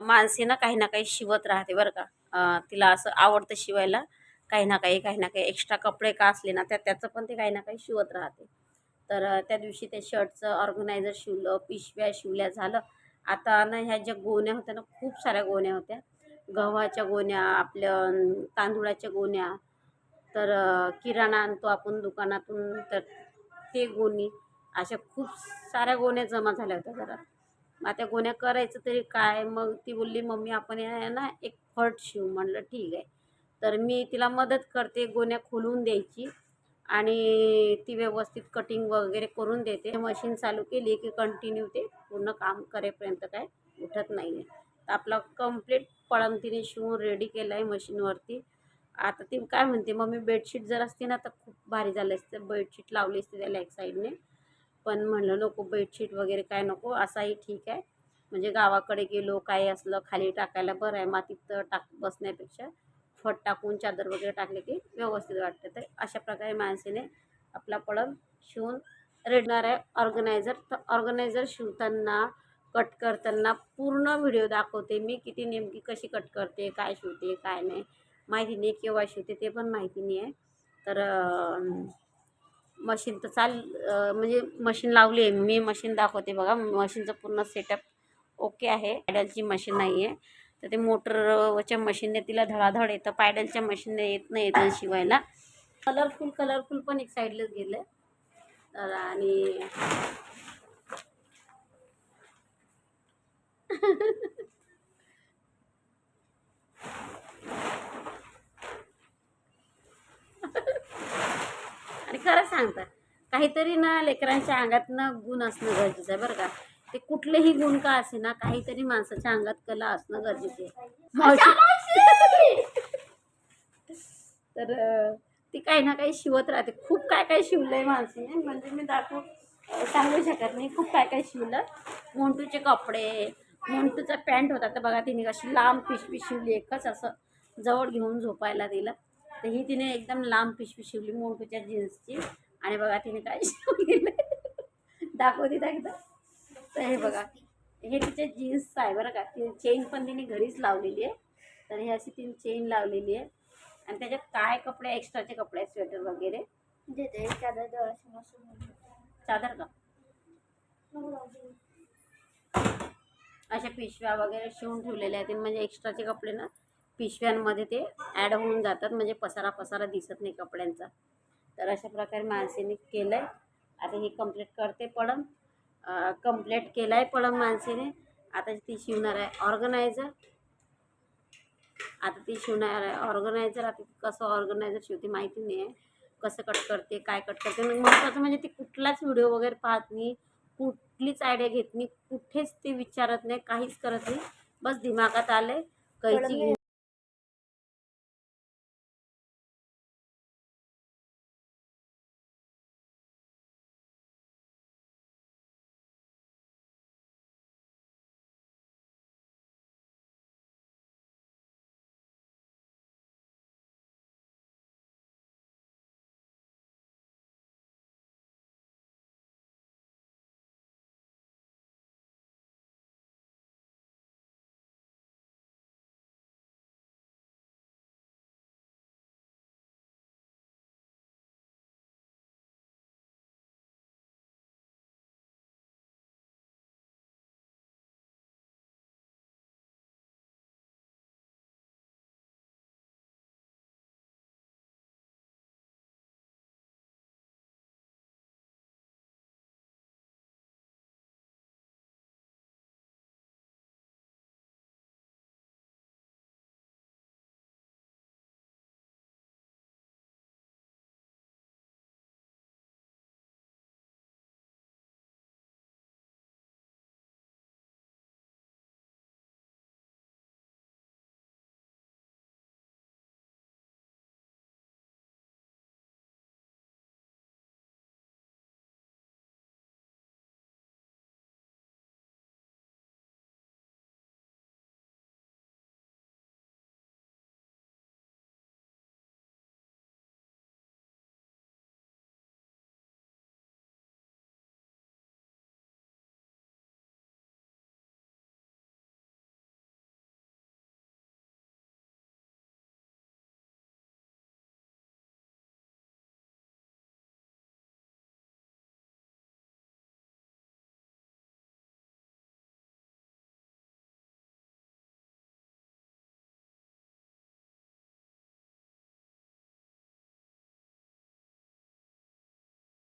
माणसे ना काही ना काही शिवत राहते बरं का. तिला असं आवडतं शिवायला. काही ना काही काही ना काही एक्स्ट्रा कपडे का असले ना त्या त्याचं पण ते काही ना काही शिवत राहते. तर त्या दिवशी ते शर्टचं ऑर्गनायझर शिवलं पिशव्या शिवल्या झालं. आता ना ह्या ज्या गोण्या होत्या ना खूप साऱ्या गोण्या होत्या. गव्हाच्या गोण्या आपल्या तांदुळाच्या गोण्या. तर किराणा आणतो आपण दुकानातून तर ते गोणी अशा खूप साऱ्या गोण्या जमा झाल्या होत्या घरात. मग त्या गोण्या करायचं तरी काय? मग ती बोलली मम्मी आपण या ना एक फट शिवू. म्हणलं ठीक आहे. तर मी तिला मदत करते गोण्या खोलून द्यायची आणि ती व्यवस्थित कटिंग वगैरे करून देते. मशीन चालू केली की कंटिन्यू ते पूर्ण काम करेपर्यंत काय उठत नाही आहे तर आपला कंप्लीट पळंतीने तिने शिवून रेडी केला आहे मशीनवरती आता ती काय म्हणते मम्मी बेडशीट जर असते ना तर खूप भारी झालं असतं. बेडशीट लावली असते त्याला एक साईडने पण म्हणलं नको बेडशीट वगैरे काय नको असाही ठीक आहे. म्हणजे गावाकडे गेलो काय असलं खाली टाकायला बरं आहे मातीत टाक बसण्यापेक्षा फट टाकून चादर वगैरे टाकले की व्यवस्थित वाटतं. तर अशा प्रकारे माणसाने आपला पडम शिवून रेडणार आहे. ऑर्गनायझर तर ऑर्गनायझर शिवताना कट करताना पूर्ण व्हिडिओ दाखवते मी किती नेमकी कशी कट करते काय शिवते काय नाही. माहिती नाही केव्हा शिवते ते पण माहिती नाही आहे. तर मशीन तर चाल म्हणजे मशीन लावली आहे. मी मशीन दाखवते बघा. मशीनचं पूर्ण सेटअप ओके आहे. पॅडलची मशीन नाही आहे. तर ते मोटरच्या मशीनने तिला धडाधड येतं. पॅडलच्या मशीनने येत नाही येतं शिवायला. कलरफुल कलरफुल पण एक साईडलाच गेलं. तर आणि आणि खरं सांगतात. काहीतरी ना लेकरांच्या अंगातनं गुण असणं गरजेचं आहे बरं का. ते कुठलेही गुण का असे ना काहीतरी माणसाच्या अंगात कला असणं गरजेचे आहे. तर ती काही ना काही शिवत राहते. खूप काय काय शिवलंय माणसाने म्हणजे मी दाखवू सांगू शकत नाही. खूप काय काय शिवलं. मोंटूचे कपडे मोंटूचा पॅन्ट होता. तर बघा तिने कशी लांब पिशवी शिवली. एकच असं जवळ घेऊन झोपायला दिलं. तर ही तिने एकदम लांब पिशवी शिवली मोंटूच्या जीन्सची. आणि बघा तिने काय शिवलेलं दाखवते एकदा. तर हे बघा हे तिचे जीन्स आहे बरं का. ती चेन पण तिने घरीच लावलेली आहे. तर हे अशी तिने चेन लावलेली आहे. आणि त्याच्यात काय कपडे एक्स्ट्राचे कपडे आहेत स्वेटर वगैरे? चादर चादर का? अशा पिशव्या वगैरे शिवून ठेवलेल्या आहेत. म्हणजे एक्स्ट्राचे कपडे ना पिशव्यांमध्ये ते ॲड होऊन जातात म्हणजे पसारा पसारा दिसत नाही कपड्यांचा. तर अशा प्रकारे माणसेने केलं आहे आता ही कंप्लीट करते पडम कंप्लीट केलं आहे पडम माणसेने. आता ती शिवणार आहे ऑर्गनायझर आता ती शिवणार आहे ऑर्गनायझर आता कसं ऑर्गनायझर शिवते माहिती नाही आहे. कसं कट करते काय कट करते. महत्त्वाचं म्हणजे ती कुठलाच व्हिडिओ वगैरे पाहत नाही. कुठलीच आयडिया घेत नाही. कुठेच ते विचारत नाही. काहीच करत नाही. बस दिमागात आले कैची घेऊन